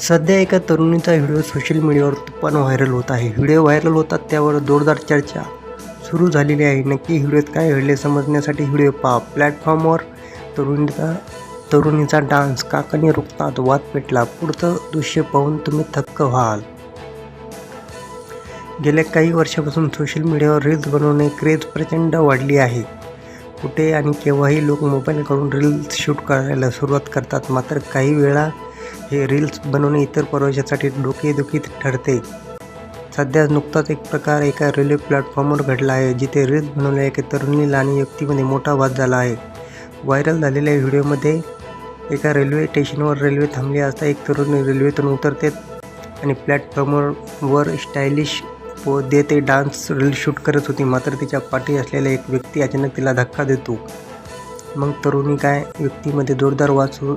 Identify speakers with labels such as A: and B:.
A: सध्या एका तरुणीचा व्हिडिओ सोशल मीडियावर तुफान व्हायरल होत आहे. व्हिडिओ व्हायरल होतात त्यावर जोरदार चर्चा सुरू झालेली आहे. नक्की व्हिडिओत काय घडले समजण्यासाठी व्हिडिओ पहा. प्लॅटफॉर्मवर तरुणीचा तरुणीचा डान्स काकाने रोखतात वाद पेटला. पुढचं दृश्य पाहून तुम्ही थक्क व्हाल. गेल्या काही वर्षापासून सोशल मीडियावर रील्स बनवणे क्रेज प्रचंड वाढली आहे. कुठे आणि केव्हाही लोक मोबाईलकडून रील्स शूट करायला सुरुवात करतात. मात्र काही वेळा हे रील्स बनवणे इतर प्रवाशांसाठी डोकेदुखी ठरते. सध्या नुकताच एक प्रकार एका रेल्वे प्लॅटफॉर्मवर घडला आहे जिथे रील्स बनवलेल्या एका तरुणीला आणि व्यक्तीमध्ये मोठा वाद झाला आहे. व्हायरल झालेल्या व्हिडिओमध्ये एका रेल्वे स्टेशनवर रेल्वे थांबली असता एक तरुणी रेल्वेतून उतरते आणि प्लॅटफॉर्मवर वर स्टायलिश व देते डान्स रील शूट करत होती. मात्र तिच्या पाठी असलेला एक व्यक्ती अचानक तिला धक्का देतो. मग तरुणी काय व्यक्तीमध्ये जोरदार वाद सुरू